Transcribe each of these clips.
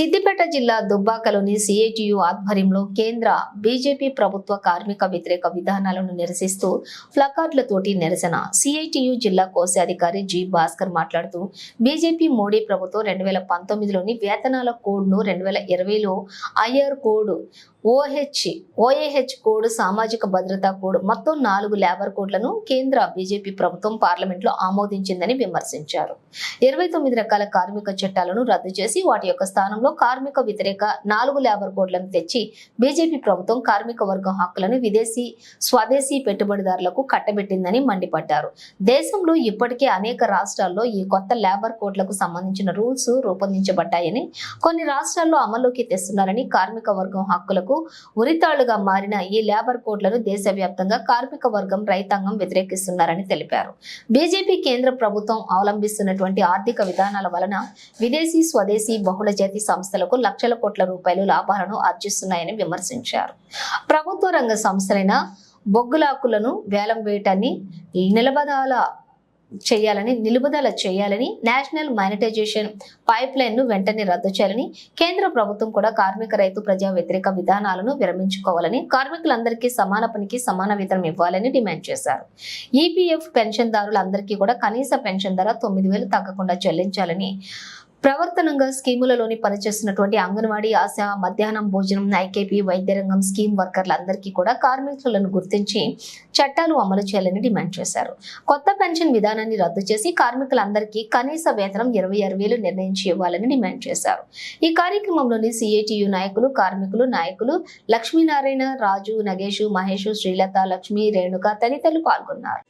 సిద్దిపేట జిల్లా దుబ్బాకలోని సిఐటియు ఆధ్వర్యంలో కేంద్ర బీజేపీ ప్రభుత్వ కార్మిక వ్యతిరేక విధానాలను నిరసిస్తూ ప్లకార్డులతోటి నిరసన. సిఐటియు జిల్లా కోశాధికారి జి భాస్కర్ మాట్లాడుతూ బీజేపీ మోడీ ప్రభుత్వం రెండు వేల పంతొమ్మిదిలోని వేతనాల కోడ్ను రెండు వేల ఇరవైలో IR code OH OAH code సామాజిక భద్రతా కోడ్ మొత్తం నాలుగు లేబర్ కోడ్లను కేంద్ర బీజేపీ ప్రభుత్వం పార్లమెంట్లో ఆమోదించిందని విమర్శించారు. ఇరవై తొమ్మిది రకాల కార్మిక చట్టాలను రద్దు చేసి వాటి యొక్క స్థానంలో కార్మిక వ్యతిరేక నాలుగు లేబర్ కోడ్లను తెచ్చి బీజేపీ ప్రభుత్వం కార్మిక వర్గం హక్కులను విదేశీ స్వదేశీ పెట్టుబడిదారులకు కట్టబెట్టిందని మండిపడ్డారు. దేశంలో ఇప్పటికే అనేక రాష్ట్రాల్లో ఈ కొత్త లేబర్ కోడ్లకు సంబంధించిన రూల్స్ రూపొందించబడ్డాయని కొన్ని రాష్ట్రాల్లో అమల్లోకి తెస్తున్నారని కార్మిక వర్గం హక్కులకు ఉరితాళ్ళుగా మారిన ఈ లేబర్ కోడ్లను దేశవ్యాప్తంగా కార్మిక వర్గం రైతాంగం వ్యతిరేకిస్తున్నారని తెలిపారు. బీజేపీ కేంద్ర ప్రభుత్వం అవలంబిస్తున్నటువంటి ఆర్థిక విధానాల వలన విదేశీ స్వదేశీ బహుళజాతి సంస్థలకు లక్షల కోట్ల రూపాయలు లాభాలను ఆర్జిస్తున్నాయని విమర్శించారు. ప్రభుత్వ రంగ సంస్థలైన బొగ్గులాకులను వేలం వేయటాన్ని నిలబదాల చేయాలని నిలుపుదల చేయాలని నేషనల్ మానిటైజేషన్ పైప్ లైన్ను వెంటనే రద్దు చేయాలని కేంద్ర ప్రభుత్వం కూడా కార్మిక రైతు ప్రజా వ్యతిరేక విధానాలను విరమించుకోవాలని కార్మికులందరికీ సమాన పనికి సమాన వేతనం ఇవ్వాలని డిమాండ్ చేశారు. ఈపీఎఫ్ పెన్షన్దారులందరికీ కూడా కనీస పెన్షన్ ధర తొమ్మిది వేలు తగ్గకుండా చెల్లించాలని ప్రవర్తనంగా స్కీములలోని పనిచేస్తున్నటువంటి అంగన్వాడీ ఆశ మధ్యాహ్నం భోజనం ఐకేపీ వైద్య రంగం స్కీమ్ వర్కర్లందరికీ కూడా కార్మికులను గుర్తించి చట్టాలు అమలు చేయాలని డిమాండ్ చేశారు. కొత్త పెన్షన్ విధానాన్ని రద్దు చేసి కార్మికులందరికీ కనీస వేతనం ఇరవై ఆరు వేలు నిర్ణయించి ఇవ్వాలని డిమాండ్ చేశారు. ఈ కార్యక్రమంలోని సిఐటియు నాయకులు కార్మికులు నాయకులు లక్ష్మీనారాయణ రాజు నగేష్ మహేష్ శ్రీలత లక్ష్మి రేణుక తదితరులు పాల్గొన్నారు.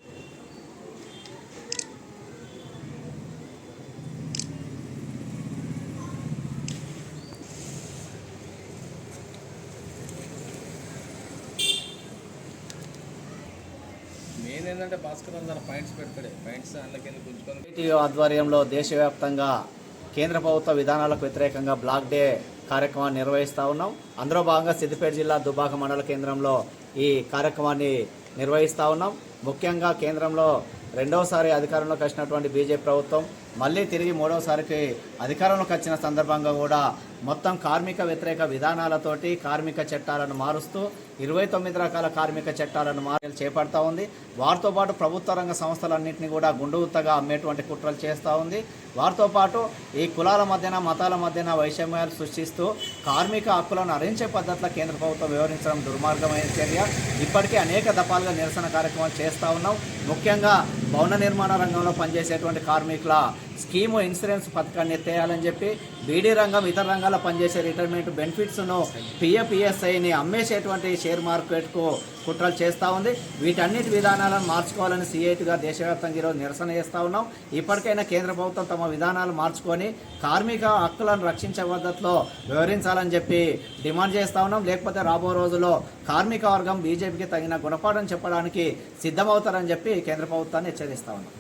ఏంటంటే భాస్కర్ పాయింట్స్ పెడతాడే. పాయింట్స్ అందులోకి గుంజుకొని ఆధ్వర్యంలో దేశవ్యాప్తంగా కేంద్ర ప్రభుత్వ విధానాలకు వ్యతిరేకంగా బ్లాక్ డే కార్యక్రమాన్ని నిర్వహిస్తూ ఉన్నాం. అందులో భాగంగా సిద్దిపేట జిల్లా దుబాక మండల కేంద్రంలో ఈ కార్యక్రమాన్ని నిర్వహిస్తూ ఉన్నాం. ముఖ్యంగా కేంద్రంలో రెండవసారి అధికారంలోకి వచ్చినటువంటి బీజేపీ ప్రభుత్వం మళ్ళీ తిరిగి మూడవసారికి అధికారంలోకి వచ్చిన సందర్భంగా కూడా మొత్తం కార్మిక వ్యతిరేక విధానాలతోటి కార్మిక చట్టాలను మారుస్తూ ఇరవై తొమ్మిది రకాల కార్మిక చట్టాలను మార్పులు చేపడతా ఉంది. వారితో పాటు ప్రభుత్వ రంగ సంస్థలన్నింటినీ కూడా గుండుగుత్తగా అమ్మేటువంటి కుట్రలు చేస్తూ ఉంది. వారితో పాటు ఈ కులాల మధ్యన మతాల మధ్యన వైషమ్యాలు సృష్టిస్తూ కార్మిక హక్కులను అరించే పద్ధతిలో కేంద్ర ప్రభుత్వం వ్యవహరించడం దుర్మార్గమైన చర్య. ఇప్పటికే అనేక దఫాలుగా నిరసన కార్యక్రమాలు చేస్తూ ఉన్నాం. ముఖ్యంగా భవన నిర్మాణ రంగంలో పనిచేసేటువంటి కార్మికుల స్కీము ఇన్సూరెన్స్ పథకాన్ని ఎత్తేయాలని చెప్పి బీడీ రంగం ఇతర రంగాల్లో పనిచేసే రిటైర్మెంట్ బెనిఫిట్స్ను పిఎఫ్ఈఎస్ఐని అమ్మేసేటువంటి షేర్ మార్కెట్కు కుట్రలు చేస్తూ ఉంది. వీటన్నిటి విధానాలను మార్చుకోవాలని సిఐటిగా దేశవ్యాప్తంగా ఈరోజు నిరసన చేస్తూ ఉన్నాం. ఇప్పటికైనా కేంద్ర ప్రభుత్వం తమ విధానాలు మార్చుకొని కార్మిక హక్కులను రక్షించే పద్ధతిలో వివరించాలని చెప్పి డిమాండ్ చేస్తూ ఉన్నాం. లేకపోతే రాబో రోజుల్లో కార్మిక వర్గం బీజేపీకి తగిన గుణపాఠం చెప్పడానికి సిద్ధమవుతారని చెప్పి కేంద్ర ప్రభుత్వాన్ని హెచ్చరిస్తా ఉన్నాం.